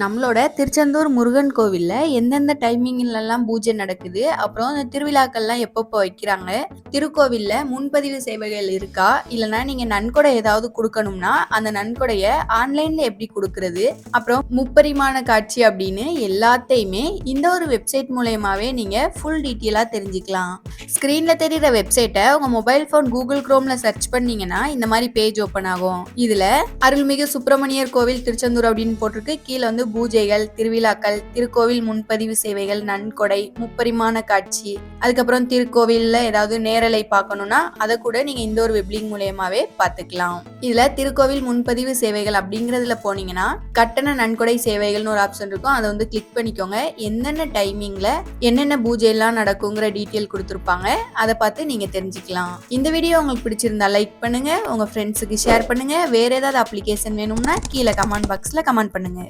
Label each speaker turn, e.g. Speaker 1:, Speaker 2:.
Speaker 1: நம்மளோட திருச்செந்தூர் முருகன் கோவிலில் எந்தெந்த டைமிங்லலாம் பூஜை நடக்குது? அப்புறம் அந்த திருவிழாக்கள்லாம் எப்பப்போ வைக்கிறாங்க? திருக்கோவிலில் முன்பதிவு சேவைகள் இருக்கா? இல்லைனா நீங்கள் நன்கொடை ஏதாவது கொடுக்கணும்னா அந்த நன்கொடையை ஆன்லைனில் எப்படி கொடுக்கறது? அப்புறம் முப்பரிமாண காட்சி அப்படின்னு எல்லாத்தையுமே இந்த ஒரு வெப்சைட் மூலயமாவே நீங்கள் ஃபுல் டீட்டெயிலாக தெரிஞ்சுக்கலாம். ஸ்க்ரீனில் தெரிகிற வெப்சைட்டை உங்கள் மொபைல் ஃபோன் கூகுள் க்ரோமில் சர்ச் பண்ணீங்கன்னா இந்த மாதிரி பேஜ் ஓப்பன் ஆகும். இதில் அருள்மிகு சுப்பிரமணியர் கோவில் திருச்செந்தூர் அப்படின்னு போட்டிருக்கு. கீழே வந்து பூஜைகள் திருவிழாக்கள் திருக்கோவில் முன்பதிவு சேவைகள் நன்கொடை முப்பரிமாண காட்சி அதுக்கப்புறம் திருக்கோவில்ல ஏதாவது நேரலை பார்க்கணும்னா அதை கூட நீங்க இந்த ஒரு வெப்லிங் மூலயமாவே பார்த்துக்கலாம். இதுல திருக்கோவில் முன்பதிவு சேவைகள் அப்படிங்கறதுல போனீங்கன்னா கட்டண நன்கொடை சேவைகள்னு ஒரு ஆப்ஷன் இருக்கும். அதை வந்து கிளிக் பண்ணிக்கோங்க. என்னென்ன டைமிங்ல என்னென்ன பூஜை எல்லாம் நடக்குங்கிற டீட்டெயில் கொடுத்துருப்பாங்க அதை பார்த்து நீங்க தெரிஞ்சுக்கலாம். இந்த வீடியோ உங்களுக்கு பிடிச்சிருந்தா லைக் பண்ணுங்க. உங்க ஃப்ரெண்ட்ஸுக்கு ஷேர் பண்ணுங்க. வேற ஏதாவது அப்ளிகேஷன் வேணும்னா கீழே கமெண்ட் பாக்ஸ்ல கமெண்ட் பண்ணுங்க.